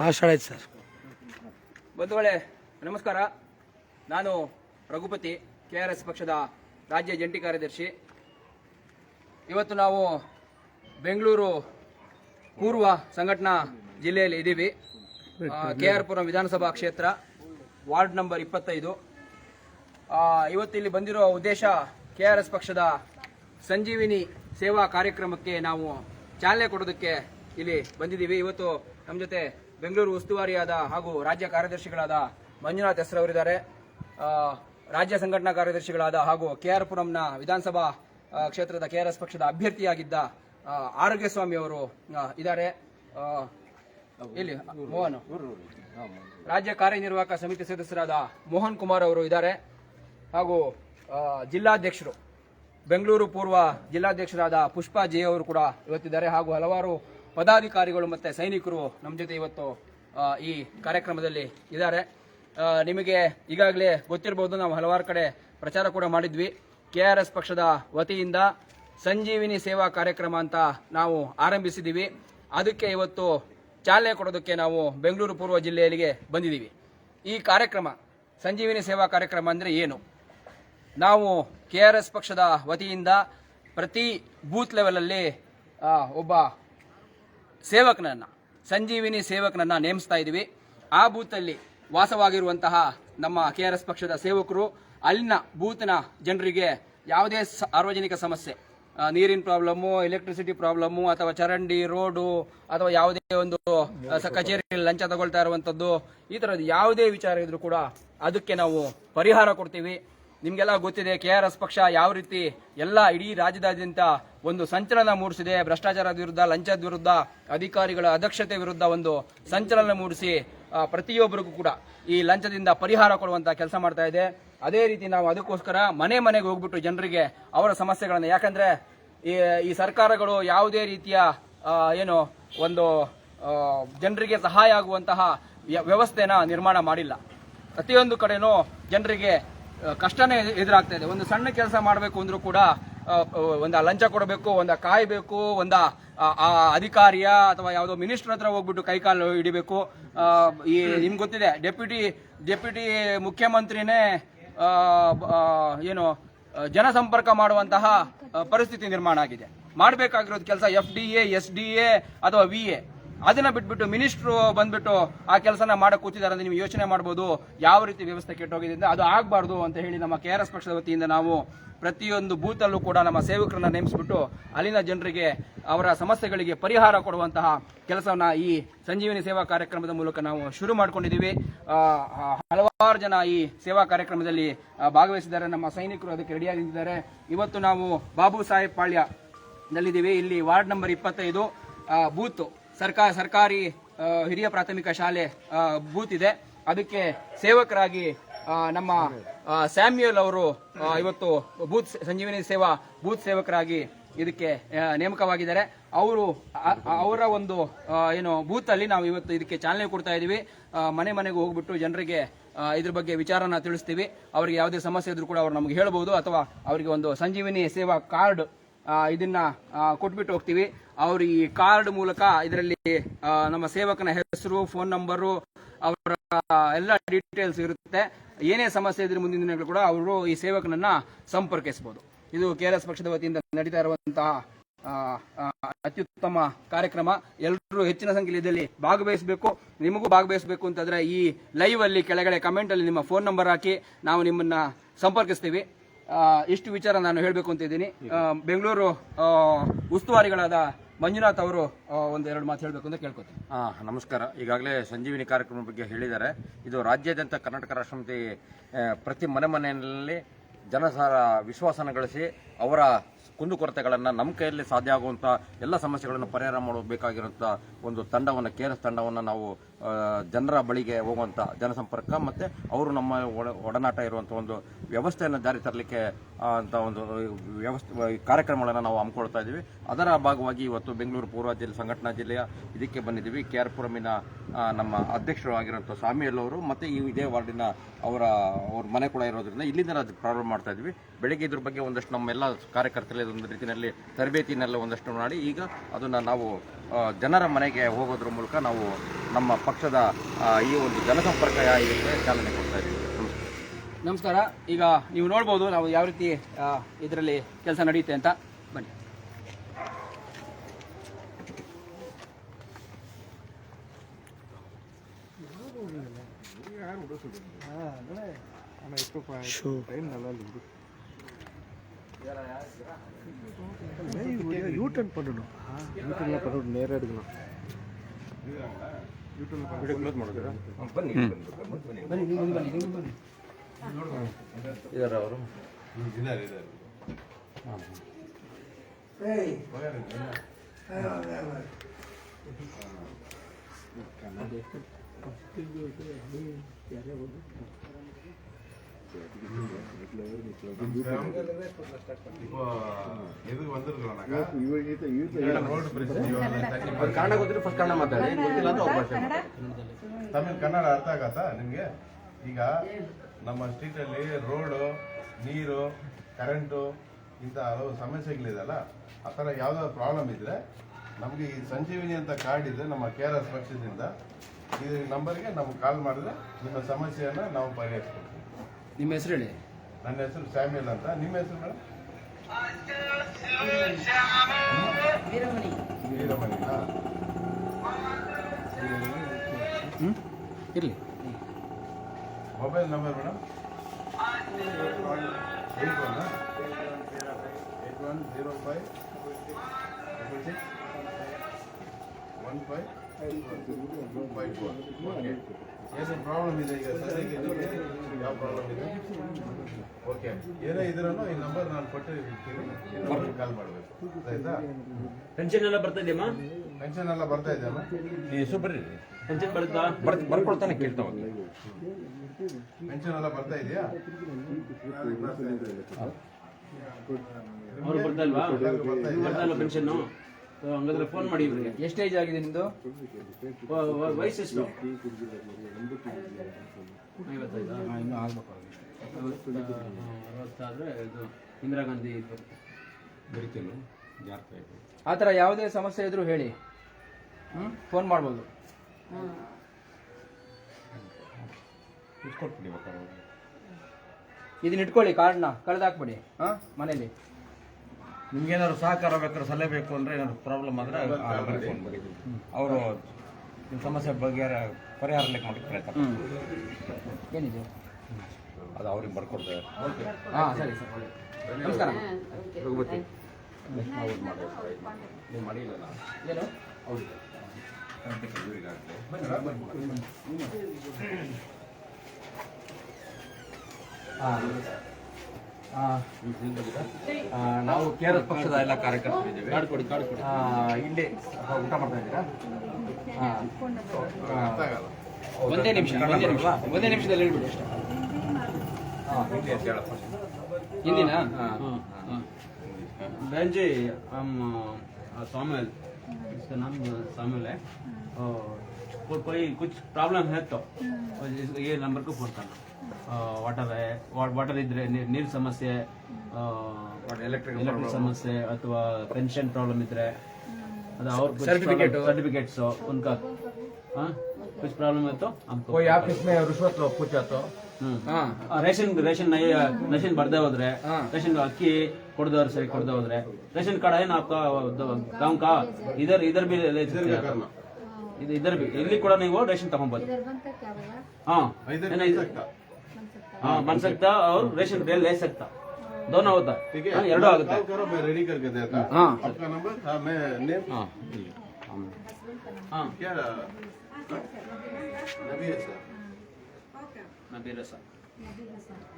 ಹಾಂ ಸ್ಟಾರ್ಟ್ ಆಯ್ತು ಸರ್. ಬಂಧುಗಳೇ ನಮಸ್ಕಾರ. ನಾನು ರಘುಪತಿ ಕೆ ಆರ್ ಎಸ್ ಪಕ್ಷದ ರಾಜ್ಯ ಜಂಟಿ ಕಾರ್ಯದರ್ಶಿ. ಇವತ್ತು ನಾವು ಬೆಂಗಳೂರು ಪೂರ್ವ ಸಂಘಟನಾ ಜಿಲ್ಲೆಯಲ್ಲಿ ಇದ್ದೀವಿ. ಕೆ ಆರ್ ಪುರಂ ವಿಧಾನಸಭಾ ಕ್ಷೇತ್ರ ವಾರ್ಡ್ ನಂಬರ್ ಇಪ್ಪತ್ತೈದು. ಆ, ಇವತ್ತು ಇಲ್ಲಿ ಬಂದಿರೋ ಉದ್ದೇಶ ಕೆ ಆರ್ ಎಸ್ ಪಕ್ಷದ ಸಂಜೀವಿನಿ ಸೇವಾ ಕಾರ್ಯಕ್ರಮಕ್ಕೆ ನಾವು ಚಾಲನೆ ಕೊಡೋದಕ್ಕೆ ಇಲ್ಲಿ ಬಂದಿದ್ದೀವಿ. ಇವತ್ತು ನಮ್ಮ ಜೊತೆ ಬೆಂಗಳೂರು ಉಸ್ತುವಾರಿಯಾದ ಹಾಗೂ ರಾಜ್ಯ ಕಾರ್ಯದರ್ಶಿಗಳಾದ ಮಂಜುನಾಥ್ ಹೆಸರವರಿದ್ದಾರೆ. ರಾಜ್ಯ ಸಂಘಟನಾ ಕಾರ್ಯದರ್ಶಿಗಳಾದ ಹಾಗೂ ಕೆ ಆರ್ ಪುರಂನ ವಿಧಾನಸಭಾ ಕ್ಷೇತ್ರದ ಕೆ ಆರ್ ಎಸ್ ಪಕ್ಷದ ಅಭ್ಯರ್ಥಿಯಾಗಿದ್ದ ಆರೋಗ್ಯ ಸ್ವಾಮಿ ಅವರು ಇದ್ದಾರೆ. ಇಲ್ಲಿ, ಮೋಹನ್. ರಾಜ್ಯ ಕಾರ್ಯನಿರ್ವಾಹಕ ಸಮಿತಿ ಸದಸ್ಯರಾದ ಮೋಹನ್ ಕುಮಾರ್ ಅವರು ಇದ್ದಾರೆ. ಹಾಗೂ ಜಿಲ್ಲಾಧ್ಯಕ್ಷರು, ಬೆಂಗಳೂರು ಪೂರ್ವ ಜಿಲ್ಲಾಧ್ಯಕ್ಷರಾದ ಪುಷ್ಪಾ ಜೆ ಅವರು ಕೂಡ ಇವತ್ತಿದ್ದಾರೆ. ಹಾಗೂ ಹಲವಾರು ಪದಾಧಿಕಾರಿಗಳು ಮತ್ತು ಸೈನಿಕರು ನಮ್ಮ ಜೊತೆ ಇವತ್ತು ಈ ಕಾರ್ಯಕ್ರಮದಲ್ಲಿ ಇದ್ದಾರೆ. ನಿಮಗೆ ಈಗಾಗಲೇ ಗೊತ್ತಿರಬಹುದು ನಾವು ಹಲವಾರು ಕಡೆ ಪ್ರಚಾರ ಕೂಡ ಮಾಡಿದ್ವಿ. ಕೆ ಆರ್ ಎಸ್ ಪಕ್ಷದ ವತಿಯಿಂದ ಸಂಜೀವಿನಿ ಸೇವಾ ಕಾರ್ಯಕ್ರಮ ಅಂತ ನಾವು ಆರಂಭಿಸಿದ್ದೀವಿ. ಅದಕ್ಕೆ ಇವತ್ತು ಚಾಲನೆ ಕೊಡೋದಕ್ಕೆ ನಾವು ಬೆಂಗಳೂರು ಪೂರ್ವ ಜಿಲ್ಲೆಯಲ್ಲಿಗೆ ಬಂದಿದ್ದೀವಿ. ಈ ಕಾರ್ಯಕ್ರಮ, ಸಂಜೀವಿನಿ ಸೇವಾ ಕಾರ್ಯಕ್ರಮ ಅಂದರೆ ಏನು? ನಾವು ಕೆ ಆರ್ ಎಸ್ ಪಕ್ಷದ ವತಿಯಿಂದ ಪ್ರತಿ ಬೂತ್ ಲೆವೆಲಲ್ಲಿ ಒಬ್ಬ ಸೇವಕನನ್ನ, ಸಂಜೀವಿನಿ ಸೇವಕನನ್ನು ನೇಮಿಸ್ತಾ ಇದ್ದೀವಿ. ಆ ಬೂತಲ್ಲಿ ವಾಸವಾಗಿರುವಂತಹ ನಮ್ಮ ಕೆ ಆರ್ ಎಸ್ ಪಕ್ಷದ ಸೇವಕರು, ಅಲ್ಲಿನ ಬೂತ್ನ ಜನರಿಗೆ ಯಾವುದೇ ಸಾರ್ವಜನಿಕ ಸಮಸ್ಯೆ ನೀರಿನ ಪ್ರಾಬ್ಲಮ್ಮು ಎಲೆಕ್ಟ್ರಿಸಿಟಿ ಪ್ರಾಬ್ಲಮ್ಮು ಅಥವಾ ಚರಂಡಿ, ರೋಡು, ಅಥವಾ ಯಾವುದೇ ಒಂದು ಕಚೇರಿಯಲ್ಲಿ ಲಂಚ ತಗೊಳ್ತಾ ಇರುವಂಥದ್ದು ಈ ಥರದ್ದು ಯಾವುದೇ ವಿಚಾರ ಇದ್ರೂ ಕೂಡ ಅದಕ್ಕೆ ನಾವು ಪರಿಹಾರ ಕೊಡ್ತೀವಿ. ನಿಮ್ಗೆಲ್ಲ ಗೊತ್ತಿದೆ, ಕೆ ಆರ್ ಎಸ್ ಪಕ್ಷ ಯಾವ ರೀತಿ ಎಲ್ಲ ಇಡೀ ರಾಜ್ಯದಾದ್ಯಂತ ಒಂದು ಸಂಚಲನ ಮೂಡಿಸಿದೆ. ಭ್ರಷ್ಟಾಚಾರದ ವಿರುದ್ಧ, ಲಂಚದ ವಿರುದ್ಧ, ಅಧಿಕಾರಿಗಳ ಅಧ್ಯಕ್ಷತೆ ವಿರುದ್ಧ ಒಂದು ಸಂಚಲನ ಮೂಡಿಸಿ ಪ್ರತಿಯೊಬ್ಬರಿಗೂ ಕೂಡ ಈ ಲಂಚದಿಂದ ಪರಿಹಾರ ಕೊಡುವಂತ ಕೆಲಸ ಮಾಡ್ತಾ ಇದೆ. ಅದೇ ರೀತಿ ನಾವು ಅದಕ್ಕೋಸ್ಕರ ಮನೆ ಮನೆಗೆ ಹೋಗ್ಬಿಟ್ಟು ಜನರಿಗೆ ಅವರ ಸಮಸ್ಯೆಗಳನ್ನು, ಯಾಕಂದ್ರೆ ಈ ಸರ್ಕಾರಗಳು ಯಾವುದೇ ರೀತಿಯ ಏನು ಒಂದು ಜನರಿಗೆ ಸಹಾಯ ಆಗುವಂತಹ ವ್ಯ- ವ್ಯವಸ್ಥೆನ ನಿರ್ಮಾಣ ಮಾಡಿಲ್ಲ. ಪ್ರತಿಯೊಂದು ಕಡೆನೂ ಜನರಿಗೆ ಕಷ್ಟನೇ ಎದು- ಎದುರಾಗ್ತಾ ಇದೆ. ಒಂದು ಸಣ್ಣ ಕೆಲಸ ಮಾಡಬೇಕು ಅಂದ್ರೂ ಕೂಡ ಒಂದ ಲಂಚ ಕೊಡಬೇಕು ಒಂದ ಕಾಯ್ಬೇಕು ಒಂದ ಆ, ಅಧಿಕಾರಿಯ ಅಥವಾ ಯಾವುದೋ ಮಿನಿಸ್ಟರ್ ಹತ್ರ ಹೋಗ್ಬಿಟ್ಟು ಕೈಕಾಲು ಹಿಡಿಬೇಕು. ಈ ನಿಮ್ಗೆ ಗೊತ್ತಿದೆ ಡೆಪ್ಯೂಟಿ ಡೆಪ್ಯೂಟಿ ಮುಖ್ಯಮಂತ್ರಿನೇ ಏನು ಜನಸಂಪರ್ಕ ಮಾಡುವಂತಹ ಪರಿಸ್ಥಿತಿ ನಿರ್ಮಾಣ ಆಗಿದೆ. ಮಾಡಬೇಕಾಗಿರೋದು ಕೆಲಸ F D A S D A ಅಥವಾ ವಿ ಎ ಅದನ್ನ ಬಿಟ್ಬಿಟ್ಟು ಮಿನಿಸ್ಟ್ರು ಬಂದ್ಬಿಟ್ಟು ಆ ಕೆಲಸನ ಮಾಡಕ್ ಕೂತಿದ್ದಾರೆ ಅಂತ ನೀವು ಯೋಚನೆ ಮಾಡಬಹುದು ಯಾವ ರೀತಿ ವ್ಯವಸ್ಥೆ ಕೆಟ್ಟೋಗಿದೆ ಅದು ಆಗಬಾರ್ದು ಅಂತ ಹೇಳಿ ನಮ್ಮ ಕೆ ಆರ್ ಎಸ್ ಪಕ್ಷದ ವತಿಯಿಂದ ನಾವು ಪ್ರತಿಯೊಂದು ಬೂತಲ್ಲೂ ಕೂಡ ನಮ್ಮ ಸೇವಕರನ್ನ ನೇಮಿಸ್ಬಿಟ್ಟು ಅಲ್ಲಿನ ಜನರಿಗೆ ಅವರ ಸಮಸ್ಯೆಗಳಿಗೆ ಪರಿಹಾರ ಕೊಡುವಂತಹ ಕೆಲಸವನ್ನ ಈ ಸಂಜೀವಿನಿ ಸೇವಾ ಕಾರ್ಯಕ್ರಮದ ಮೂಲಕ ನಾವು ಶುರು ಮಾಡ್ಕೊಂಡಿದ್ದೀವಿ. ಹಲವಾರು ಜನ ಈ ಸೇವಾ ಕಾರ್ಯಕ್ರಮದಲ್ಲಿ ಭಾಗವಹಿಸಿದ್ದಾರೆ. ನಮ್ಮ ಸೈನಿಕರು ಅದಕ್ಕೆ ರೆಡಿಯಾಗಿ ನಿಂತಿದ್ದಾರೆ ಇವತ್ತು ನಾವು ಬಾಬು ಸಾಹೇಬ್ ಪಾಳ್ಯದಲ್ಲಿದ್ದೀವಿ. ಇಲ್ಲಿ ವಾರ್ಡ್ ನಂಬರ್ ಇಪ್ಪತ್ತೈದು ಬೂತ್. ಸರ್ಕಾರ ಸರ್ಕಾರಿ ಹಿರಿಯ ಪ್ರಾಥಮಿಕ ಶಾಲೆ ಬೂತ್ ಇದೆ. ಅದಕ್ಕೆ ಸೇವಕರಾಗಿ ನಮ್ಮ ಸ್ಯಾಮ್ಯುಯಲ್ ಅವರು ಇವತ್ತು ಬೂತ್ ಸಂಜೀವಿನಿ ಸೇವಾ ಬೂತ್ ಸೇವಕರಾಗಿ ಇದಕ್ಕೆ ನೇಮಕವಾಗಿದ್ದಾರೆ. ಅವರು ಅವರ ಒಂದು ಏನು ಬೂತ್ ಅಲ್ಲಿ ನಾವು ಇವತ್ತು ಇದಕ್ಕೆ ಚಾಲನೆ ಕೊಡ್ತಾ ಇದ್ದೀವಿ ಮನೆ ಮನೆಗೆ ಹೋಗ್ಬಿಟ್ಟು ಜನರಿಗೆ ಇದ್ರ ಬಗ್ಗೆ ವಿಚಾರನ ತಿಳಿಸ್ತೀವಿ. ಅವರಿಗೆ ಯಾವುದೇ ಸಮಸ್ಯೆ ಇದ್ರೂ ಕೂಡ ಅವ್ರು ನಮಗೆ ಹೇಳ್ಬೋದು ಅಥವಾ ಅವರಿಗೆ ಒಂದು ಸಂಜೀವಿನಿ ಸೇವಾ ಕಾರ್ಡ್ ಇದನ್ನ ಕೊಟ್ಬಿಟ್ಟು ಹೋಗ್ತೀವಿ. ಅವ್ರ ಈ ಕಾರ್ಡ್ ಮೂಲಕ ಇದರಲ್ಲಿ ನಮ್ಮ ಸೇವಕನ ಹೆಸರು ಫೋನ್ ನಂಬರು ಅವರ ಎಲ್ಲ ಡೀಟೇಲ್ಸ್ ಇರುತ್ತೆ. ಏನೇ ಸಮಸ್ಯೆ ಇದ್ರೆ ಮುಂದಿನ ದಿನಗಳು ಕೂಡ ಅವರು ಈ ಸೇವಕನನ್ನ ಸಂಪರ್ಕಿಸಬಹುದು ಇದು ಕೆ ಆರ್ ಎಸ್ ಪಕ್ಷದ ವತಿಯಿಂದ ನಡೀತಾ ಇರುವಂತಹ ಅತ್ಯುತ್ತಮ ಕಾರ್ಯಕ್ರಮ. ಎಲ್ಲರೂ ಹೆಚ್ಚಿನ ಸಂಖ್ಯೆಯಲ್ಲಿ ಇದರಲ್ಲಿ ಭಾಗವಹಿಸಬೇಕು. ನಿಮಗೂ ಭಾಗವಹಿಸಬೇಕು ಅಂತಂದ್ರೆ ಈ ಲೈವ್ ಅಲ್ಲಿ ಕೆಳಗಡೆ ಕಮೆಂಟ್ ಅಲ್ಲಿ ನಿಮ್ಮ ಫೋನ್ ನಂಬರ್ ಹಾಕಿ ನಾವು ನಿಮ್ಮನ್ನ ಸಂಪರ್ಕಿಸ್ತೀವಿ. ಇಷ್ಟು ವಿಚಾರ ನಾನು ಹೇಳಬೇಕು ಅಂತ ಇದ್ದೀನಿ. ಬೆಂಗಳೂರು ಉಸ್ತುವಾರಿಗಳಾದ ಮಂಜುನಾಥ್ ಅವರು ಒಂದು ಒಂದೆರಡು ಮಾತು ಹೇಳಬೇಕು ಅಂತ ಕೇಳ್ಕೊತೀನಿ. ಹಾಂ ನಮಸ್ಕಾರ. ಈಗಾಗಲೇ ಸಂಜೀವಿನಿ ಕಾರ್ಯಕ್ರಮ ಬಗ್ಗೆ ಹೇಳಿದ್ದಾರೆ. ಇದು ರಾಜ್ಯಾದ್ಯಂತ ಕರ್ನಾಟಕ ರಾಷ್ಟ್ರಮತಿ ಪ್ರತಿ ಮನೆ ಮನೆಯಲ್ಲಿ ಜನಸಾರ ವಿಶ್ವಾಸನ ಗಳಿಸಿ ಅವರ ಕುಂದುಕೊರತೆಗಳನ್ನು ನಮ್ಮ ಕೈಯಲ್ಲಿ ಸಾಧ್ಯ ಆಗುವಂಥ ಎಲ್ಲ ಸಮಸ್ಯೆಗಳನ್ನು ಪರಿಹಾರ ಮಾಡಬೇಕಾಗಿರುವಂಥ ಒಂದು ತಂಡವನ್ನು ಕೆ ತಂಡವನ್ನು ನಾವು ಜನರ ಬಳಿಗೆ ಹೋಗುವಂಥ ಜನಸಂಪರ್ಕ ಮತ್ತು ಅವರು ನಮ್ಮ ಒಡ, ಒಡನಾಟ ಇರುವಂಥ ಒಂದು ವ್ಯವಸ್ಥೆಯನ್ನು ಜಾರಿ ತರಲಿಕ್ಕೆ ಅಂತ ಒಂದು ವ್ಯವಸ್ಥೆ ಕಾರ್ಯಕ್ರಮಗಳನ್ನು ನಾವು ಹಮ್ಮಿಕೊಳ್ತಾ ಇದ್ದೀವಿ. ಅದರ ಭಾಗವಾಗಿ ಇವತ್ತು ಬೆಂಗಳೂರು ಪೂರ್ವ ಜಿಲ್ಲೆ, ಸಂಘಟನಾ ಜಿಲ್ಲೆಯ ಇದಕ್ಕೆ ಬಂದಿದ್ದೀವಿ. ಕೆ ಆರ್ ಪುರಮಿನ ನಮ್ಮ ಅಧ್ಯಕ್ಷರು ಆಗಿರುವಂಥ ಸ್ವಾಮಿಯಲ್ಲವರು ಮತ್ತು ಈ ಇದೇ ವಾರ್ಡಿನ ಅವರ, ಅವ್ರ ಮನೆ ಕೂಡ ಇರೋದ್ರಿಂದ ಇಲ್ಲಿಂದ ನಾವು ಪ್ರಾರಂಭ ಮಾಡ್ತಾ ಇದ್ವಿ ಬೆಳಗ್ಗೆ ಇದ್ರ ಬಗ್ಗೆ ಒಂದಷ್ಟು ನಮ್ಮೆಲ್ಲ ಕಾರ್ಯಕರ್ತರಲ್ಲಿ ಒಂದು ರೀತಿಯಲ್ಲಿ ತರಬೇತಿನೆಲ್ಲ ಒಂದಷ್ಟು ಮಾಡಿ ಈಗ ಅದನ್ನು ನಾವು ಜನರ ಮನೆಗೆ ಹೋಗೋದ್ರ ಮೂಲಕ ನಾವು ನಮ್ಮ ಪಕ್ಷದ ಆ, ಈ ಒಂದು ಜನಸಂಪರ್ಕ ಇದಕ್ಕೆ ಚಾಲನೆ ಕೊಡ್ತಾ ಇದ್ದೀವಿ ನಮಸ್ಕಾರ ನಮಸ್ಕಾರ ಈಗ ನೀವು ನೋಡ್ಬೋದು ನಾವು ಯಾವ ರೀತಿ ಇದರಲ್ಲಿ ಕೆಲಸ ನಡೆಯುತ್ತೆ ಅಂತ ಬನ್ನಿ யூட்டன் பண்ணணும் யூட்டன்லாம் பண்ணணும் நேராக எடுக்கணும் ಬನ್ನಿ ನೀವು ಮುಂದೆ ಬನ್ನಿ. ನೀವು ಬನ್ನಿ ಇದಾರೆ ಅವರು? ಅವ್ರು ಕನ್ನಡ ಫಸ್ಟ್ ಮಾತಾಡಿ. ತಮಿಳ್ ಕನ್ನಡ ಅರ್ಥ ಆಗತ್ತಾ ನಿಮ್ಗೆ ಈಗ ನಮ್ಮ ಸ್ಟ್ರೀಟಲ್ಲಿ ರೋಡು ನೀರು ಕರೆಂಟು ಇಂಥ ಹಲವು ಸಮಸ್ಯೆಗಳಿದೆಯಲ್ಲ ಆ ಥರ ಯಾವುದಾದ್ರು ಪ್ರಾಬ್ಲಮ್ ಇದ್ರೆ ನಮಗೆ ಈ ಸಂಜೀವಿನಿ ಅಂತ ಕಾರ್ಡ್ ಇದೆ ನಮ್ಮ ಕೆ ಆರ್ ಎಸ್ ಪಕ್ಷದಿಂದ ಈ ನಂಬರ್ಗೆ ನಮ್ಗೆ ಕಾಲ್ ಮಾಡಿದ್ರೆ ನಿಮ್ಮ ಸಮಸ್ಯೆಯನ್ನು ನಾವು ಪರಿಹರಿಸ್ಕೊಡ್ತೀವಿ ನಿಮ್ಮ ಹೆಸರು ಹೇಳಿ ನನ್ನ ಹೆಸರು ಸ್ಯಾಮ್ಯಲ್ ಅಂತ. ನಿಮ್ಮ ಹೆಸರು ಮೇಡಮ್ ವೀರಮಣಿನಾ ಇರಲಿ. Mobile number madam eight one eight one zero five double six one five five four. ಏನು ಪ್ರಾಬ್ಲಮ್ ಇದೆ ಈಗ ಸದ್ಯಕ್ಕೆ? ಪ್ರಾಬ್ಲಮ್ ಇದೆ. ಓಕೆ ಏನೇ ಇದ್ರೂ ಈ ನಂಬರ್ ನಾನು ನಂಬರ್ಗೆ ಕಾಲ್ ಮಾಡಬೇಕು. ಆಯ್ತಾ? ಪೆನ್ಷನ್ ಎಲ್ಲ ಬರ್ತಾ ಇದೆಯಮ್ಮ ಪೆನ್ಷನ್ ಎಲ್ಲ ಬರ್ತಾ ಇದೆಯಲ್ಲ ಈ ಹೆಸರು ಬರ್ರಿ ಪೆನ್ಷನ್ ಬರುತ್ತಾ? ಬರ್ ಬರ್ಕೊಳ್ತಾನೆ ಕೇಳ್ತಾವ ಪೆನ್ಷನ್ ಎಲ್ಲ ಬರ್ತಾ ಇದೆಯಾ? ಅವ್ರು ಬರ್ತಾ ಇಲ್ವಾ? ಎಲ್ಲರಿಗೂ ಬರ್ತಾ ಇದೆಯಾ ಬರ್ತಾ ಇಲ್ವಾ ಪೆನ್ಷನ್ ಹಂಗಾದ್ರೆ ಫೋನ್ ಮಾಡಿ ಇವರಿಗೆ. ಎಷ್ಟು ಏಜ್ ಆಗಿದೆ ನಿಮ್ಮದು ವ- ವ- ವಯಸ್ಸು ಎಷ್ಟು? ಐವತ್ತೈದಾ. ಇದು ಇಂದಿರಾ ಗಾಂಧಿ ಇದು. ಬರಿತೇನು ಆ ಥರ ಯಾವುದೇ ಸಮಸ್ಯೆ ಇದ್ರು ಹೇಳಿ. ಹ್ಞೂ ಫೋನ್ ಮಾಡ್ಬೋದು. ಇದನ್ನ ಇಟ್ಕೊಳ್ಳಿ ಕಾರ್ಡ್ನ ಕಳೆದಾಕ್ಬಿಡಿ ಹಾಂ ಮನೇಲಿ. ನಿಮ್ಗೇನಾದ್ರು ಸಹಕಾರ ಬೇಕಾದ್ರೆ ಸಲಹೆ ಬೇಕು ಅಂದ್ರೆ ಏನಾದ್ರು ಪ್ರಾಬ್ಲಮ್ ಆದ್ರೆ ಫೋನ್ ಮಾಡಿ. ಅವರು ನಿಮ್ಮ ಸಮಸ್ಯೆ ಬಗ್ಗೆ ಪರಿಹಾರ ಲೆಕ್ಕ ಮಾಡಕ್ಕೆ ಪ್ರಯತ್ನ ಹ್ಞೂ ಏನಿದೆ? ಅದು ಅವ್ರಿಗೆ ಬರ್ಕೊಡ್ತಾರೆ. ಹಾಂ ಸರಿ ಸರ್. ನಮಸ್ಕಾರ. ರಘುಪತಿ ಅವ್ರು ಮಾಡೋದು ನೀವು ಮಾಡಿಲ್ಲ ಏನು? ಅವ್ರಿಗೆ ಆ, ನಾವು ಕೆ ಆರ್ ಎಸ್ ಪಕ್ಷದ ಎಲ್ಲ ಕಾರ್ಯಕರ್ತರಿದ್ದೀವಿ ಕಾರ್ಡ್ ಕೊಡಿ ಕಾರ್ಡ್ ಕೊಡಿ ಆ, ಇಲ್ಲಿ ಊಟ ಮಾಡ್ತಾ ಇದ್ದೀರಾ ಅರ್ಥ ಆಗಲ್ಲ ಒಂದೇ ನಿಮಿಷ ಒಂದೇ ನಿಮಿಷ ಒಂದೇ ನಿಮಿಷದಲ್ಲಿ ಹೇಳ್ಬಿಡಿ ಅಷ್ಟೇ ಹಾಂ ಇಲ್ಲಿ ಅಂತ ಹೇಳಪ್ಪ ಹಿಂದಿನ बहन जी हम अ, सामुएल इसका नाम अ, सामुएल है और को, कोई कुछ प्रॉब्लम है तो और इस- ये नंबर को फोन करना अ, वाटर है वा- वाटर इधर ನೀ- ನೀರ್ ಸಮಸ್ಯೆ electric ಎಲೆಕ್ಟ್ರಿಕ್ ಸಮಸ್ಯೆ ಅಥವಾ ಪೆನ್ಷನ್ ಪ್ರಾಬ್ಲಮ್ ಇದ್ರೆ ಅದು ಅವ್ರ Certificate. सर्टिफिकेट्स उनका हाँ कुछ प्रॉब्लम है तो हमको कोई ऑफिस में रिश्वत लो पूछा तो ಹ್ಮ್ हाँ ಆ, ರೇಷನ್ ರೇಷನ್ ನೈ ರೇಷನ್ ಬರ್ದೇ ಹೋದ್ರೆ ರೇಷನ್ ಅಕ್ಕಿ ಕೊಡದವ್ರು ಸರಿ ಕೊಡದೆ ಹೋದ್ರೆ ರೇಷನ್ ಕಾರ್ಡ್ ಏನು आपका गांव का इधर इधर भी ले सकते हैं आप। ಇದು इधर भी ಇಲ್ಲಿ ಕೂಡ ನೀವು ರೇಷನ್ ತಗೊಂಬೋದು इधर बन सकता हाँ, हाँ, बन सकता और हाँ, रेशन बेल ले सकता। दोनों होता। है। ठीक है। करो मैं रेडी करके देता हूँ। आपका नंबर था मैं नबी हसन। नबी हसन।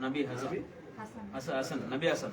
नबी हसन। हसन नबी हसन।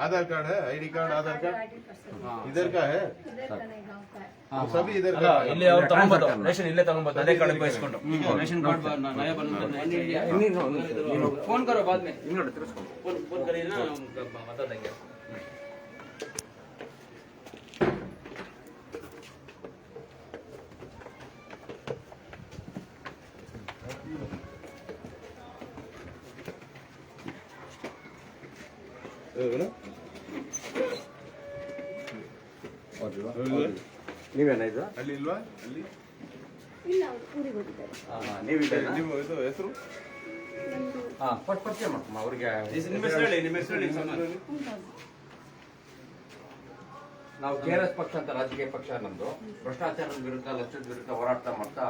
आधार कार्ड है आईडी कार्ड आधार कार्ड इधर का है सभी इधर का ಇಲ್ಲಿ ಅವರು ತಗೊಂಬಂದು ರೇಷನ್ ಇಲ್ಲೇ ತಗೊಂಬಂದು ಅದೇ ಕಾರ್ಡ್ ಉಪಯೋಗಿಸ್ಕೊಂಡು ರೇಷನ್ ಕಾರ್ಡ್ ನಯ ಬಂದು ಫೋನ್ ಕರೋ ಬಾದ್ಮೆ ಫೋನ್ ಫೋನ್ ಕರೀನಾ ಮಾತಾಡ್ದಂಗೆ ಇದು? ಅಲ್ಲಿ ಇಲ್ವಾ? ಅಲ್ಲಿ? ಇಲ್ಲ ಅವ್ರು ಊರಿಗೆ ಹೋಗಿದ್ದಾರೆ. ನೀವಿದ್ದೀರಾ ನಿಮ್ಮ ಇದು ಹೆಸರು? ಹಾ ಹಾಂ ಫಸ್ಟ್ ಪರಿಚಯ ಮಾಡ್ಕಮ್ಮ ಅವ್ರಿಗೆ. ನಿಮ್ಮ ಹೆಸರು ಹೇಳಿ ನಿಮ್ಮ ಹೆಸರು ಹೇಳಿ. ಸಾಮಾನ್ಯ ಕೆ ಆರ್ ಎಸ್ ಪಕ್ಷ ಅಂತ ರಾಜಕೀಯ ಪಕ್ಷ ನಮ್ದು. ಭ್ರಷ್ಟಾಚಾರದ ವಿರುದ್ಧ, ಲಂಚದ ವಿರುದ್ಧ ಹೋರಾಟ ಮಾಡ್ತಾ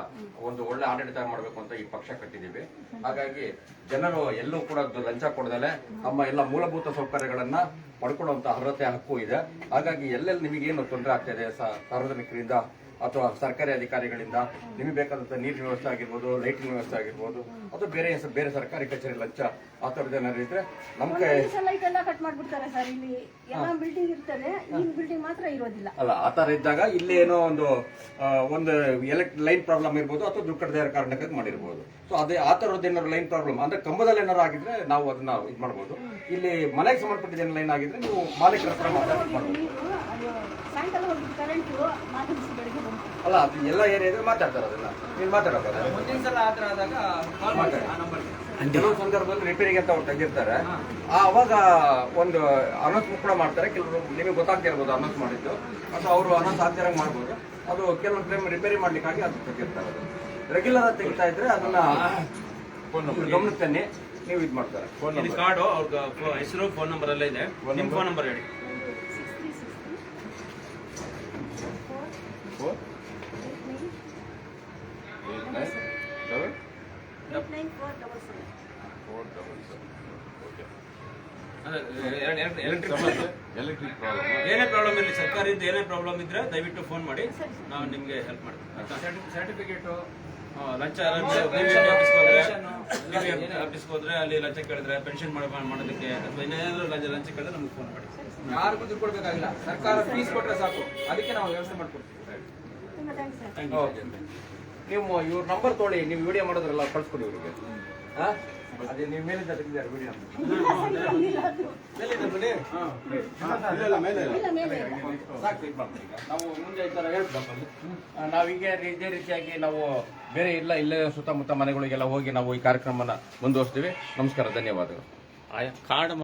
ಒಂದು ಒಳ್ಳೆ ಆಡಳಿತ ಮಾಡಬೇಕು ಅಂತ ಈ ಪಕ್ಷ ಕಟ್ಟಿದ್ದೀವಿ. ಹಾಗಾಗಿ ಜನರು ಎಲ್ಲೂ ಕೂಡ ಲಂಚ ಕೊಡದಲೆ ನಮ್ಮ ಎಲ್ಲ ಮೂಲಭೂತ ಸೌಕರ್ಯಗಳನ್ನ ಪಡ್ಕೊಳ್ಳುವಂತ ಅರ್ಹತೆ, ಹಕ್ಕು ಇದೆ. ಹಾಗಾಗಿ ಎಲ್ಲೆಲ್ಲಿ ನಿಮಗೇನು ತೊಂದರೆ ಆಗ್ತಾ ಇದೆ ಸಾರ್ವಜನಿಕರಿಂದ ಅಥವಾ ಸರ್ಕಾರಿ ಅಧಿಕಾರಿಗಳಿಂದ ನಿಮಗೆ ಬೇಕಾದಂಥ ನೀರಿನ ವ್ಯವಸ್ಥೆ ಆಗಿರ್ಬೋದು ಲೈಟಿನ ವ್ಯವಸ್ಥೆ ಆಗಿರ್ಬೋದು ಅಥವಾ ಬೇರೆ ಬೇರೆ ಸರ್ಕಾರಿ ಕಚೇರಿ ಲಂಚ ಆ ಥರದ್ದು ಏನಾದ್ರು ಇದ್ರೆ ನಮ್ಮ ಕೈ ಲೈಟ್ ಎಲ್ಲ ಕಟ್ ಮಾಡ್ಬಿಡ್ತಾರೆ ಸರ್ ಇಲ್ಲಿ ಎಲ್ಲ ಬಿಲ್ಡಿಂಗ್ ಇರ್ತದೆ ಈ ಬಿಲ್ಡಿಂಗ್ ಮಾತ್ರ ಇರೋದಿಲ್ಲ. ಅಲ್ಲ ಆ ಥರ ಇದ್ದಾಗ ಇಲ್ಲಿ ಏನೋ ಒಂದು ಒಂದು ಎಲೆಕ್ಟ್ ಲೈನ್ ಪ್ರಾಬ್ಲಮ್ ಇರ್ಬೋದು ಅಥವಾ ದುಡ್ಡು ಕಟ್ಟದೇ ಇರೋ ಕಾರಣಕ್ಕೆ ಮಾಡಿರ್ಬೋದು. ಸೊ ಅದೇ ಆ ಥರದ್ದು ಏನಾದ್ರು ಲೈನ್ ಪ್ರಾಬ್ಲಮ್ ಅಂದ್ರೆ ಕಂಬದಲ್ಲಿ ಏನಾರು ಆಗಿದ್ರೆ ನಾವು ಅದನ್ನ ಇದು ಮಾಡ್ಬೋದು. ಇಲ್ಲಿ ಮನೆಗೆ ಸಂಬಂಧಪಟ್ಟಿದ ಏನು ಲೈನ್ ಆಗಿದ್ರೆ ನೀವು ಮಾಲೀಕರ ಹತ್ರ ಮಾತಾಡಿ ಮಾಡ್ಬೋದು. ಸಾಯಂಕಾಲ ಕರೆಂಟು ನಾಲ್ಕು ದಿವಸ ಬೆಳಗ್ಗೆ ಬಂತು ಅಲ್ಲ ಅದು ಎಲ್ಲ ಏರಿಯಾ ಇದ್ರೆ ಮಾತಾಡ್ತಾರೆ ಅದನ್ನ ನೀನು ಮಾತಾಡೋದು ಮುಂದಿನ ಸಲ ಆ ಥರ ಆದಾಗ ಕಾಲ್ ಮಾಡ್ತಾರೆ ಆ ನಂಬರ್ಗೆ ಕೆಲವು ಸಂದರ್ಭದಲ್ಲಿ ರಿಪೇರಿಗೆ ಅಂತ ಅವ್ರು ತೆಗಿರ್ತಾರೆ. ಆವಾಗ ಅವಾಗ ಒಂದು ಅನೌನ್ಸ್ ಕೂಡ ಮಾಡ್ತಾರೆ. ಕೆಲವರು ನಿಮಗೆ ಗೊತ್ತಾಗ್ತಿರ್ಬೋದು ಅನೌನ್ಸ್ ಮಾಡಿದ್ದು. ಅಥವಾ ಅವರು ಅನೌನ್ಸ್ ಆಗ್ತಿರಂಗ್ ಮಾಡ್ಬೋದು. ಅದು ಕೆಲವೊಂದು ಟೈಮ್ ರಿಪೇರಿ ಮಾಡ್ಲಿಕ್ಕಾಗಿ ಅದು ತೆಗಿರ್ತಾರೆ ಅದು. ರೆಗ್ಯುಲರ್ ಆಗಿ ತೆಗಿತಾ ಇದ್ರೆ ಅದನ್ನ ಗಮನಿಸ್ತೇನೆ ತನ್ನಿ ನೀವು ಇದು ಮಾಡ್ತಾರೆ. ಇದು ಕಾರ್ಡು ಅವ್ರ ಹೆಸರು ಫೋನ್ ನಂಬರ್ ಎಲ್ಲ ಇದೆ. ನಿಮ್ಮ ಫೋನ್ ನಂಬರ್ ಹೇಳಿ six three six four eight nine seven eight nine four double seven four double seven okay electric ಸಮಸ್ಯೆ ಎಲೆಕ್ಟ್ರಿಕ್ ಪ್ರಾಬ್ಲಮ್ ಏನೇ ಪ್ರಾಬ್ಲಮ್ ಇರಲಿ ಸರ್ಕಾರದಿಂದ ಏನೇ ಪ್ರಾಬ್ಲಮ್ ಇದ್ರೆ ದಯವಿಟ್ಟು ಫೋನ್ ಮಾಡಿ. ನಾವು ನಿಮಗೆ ಹೆಲ್ಪ್ ಮಾಡ್ತೀವಿ. ಸರ್ಟಿಫಿಕೇಟು ಲಂಚ ಆಫೀಸ್ಗೆ ಹೋದ್ರೆ? ಅಲ್ಲಿ ಲಂಚ ಕೇಳಿದ್ರೆ ಪೆನ್ಷನ್ ಮಾಡೋದಕ್ಕೆ ಅಥವಾ ಏನಾದ್ರು ಲಂಚ ಲಂಚ ಕೇಳಿದ್ರೆ ನಮ್ಗೆ ಫೋನ್ ಮಾಡಿ. ಯಾರಿಗೂ ದುಡ್ಡು ಕೊಡ್ಬೇಕಾಗಿಲ್ಲ. ಸರ್ಕಾರ ಫೀಸ್ ಕೊಟ್ರೆ ಸಾಕು. ಅದಕ್ಕೆ ನಾವು ವ್ಯವಸ್ಥೆ ಮಾಡ್ಕೊಡ್ತೀವಿ. ತುಂಬ thanks sir thank you okay ನೀವು ಇವ್ರ ನಂಬರ್ ತೊಗೊಳ್ಳಿ. ನೀವು ವಿಡಿಯೋ ಮಾಡೋದ್ರಲ್ಲ ಕಳ್ಸ್ಕೊಡಿ ಇವರಿಗೆ. ಹಾ ಅದೇ ನೀವು ಮೇಲಿಂದ ತೆಗೆದಿದ್ದಾರೆ ವಿಡಿಯೋ ಮುಂದೆ ಈ ಥರ ಹೇಳ್ಬೇಕು ನಾವೀಗ ಇದೇ ರೀತಿಯಾಗಿ ನಾವು ಬೇರೆ ಇಲ್ಲ ಇಲ್ಲೇ ಸುತ್ತಮುತ್ತ ಮನೆಗಳಿಗೆಲ್ಲ ಹೋಗಿ ನಾವು ಈ ಕಾರ್ಯಕ್ರಮನ ಮುಂದುವರಿಸ್ತೀವಿ. ನಮಸ್ಕಾರ ಧನ್ಯವಾದಗಳು. ಕಾರ್ಡ್